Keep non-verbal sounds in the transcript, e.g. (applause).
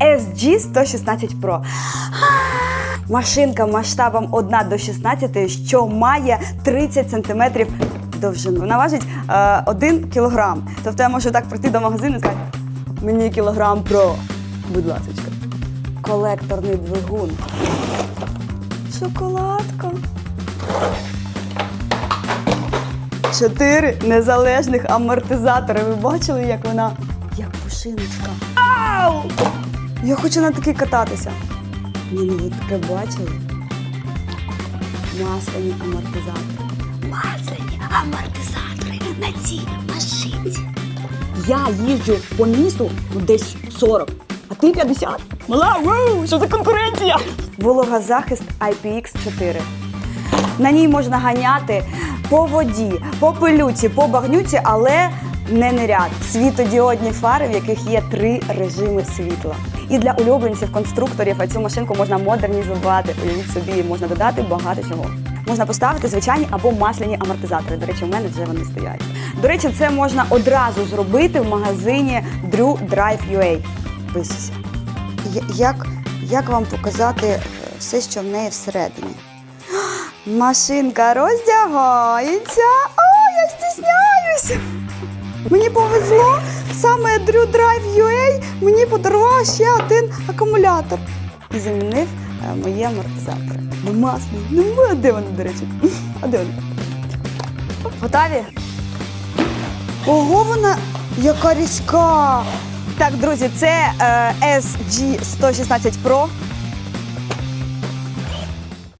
SG116 Pro. Машинка масштабом 1 до 16, що має 30 см довжину. Вона важить е, 1 кг. Тобто я можу так прийти до магазину і сказати, мені кілограм про, будь ласка. Колекторний двигун. Шоколадка. Чотири незалежних амортизатори. Ви бачили, як вона як пушиночка. Ау! Я хочу на такий кататися. Ні, ну ви таке бачили? Масляні амортизатори. Масляні амортизатори на цій машинці. Я їжджу по місту ну, десь 40, а ти 50. Мала, вау, що за конкуренція? Вологозахист IPX4. На ній можна ганяти по воді, по пилюці, по багнюці, але не ниряти. Світодіодні фари, в яких є три режими світла. І для улюбленців конструкторів цю машинку можна модернізувати. Уявіть собі, можна додати багато чого. Можна поставити звичайні або масляні амортизатори. До речі, у мене вже вони стоять. До речі, це можна одразу зробити в магазині Drew Drive UA. Писуйся. Як, як вам показати е, все, що в неї всередині? Машинка роздягається. О, я стісняюсь. Мені повезло, саме Drew Drive UA мені подарував ще один акумулятор і замінив е, мої амортизатори. Ну, масло, ну а де вони, до речі? (laughs) А де вони? Готові? Ого, вона яка різка! Так, друзі, це е, SG116 Pro.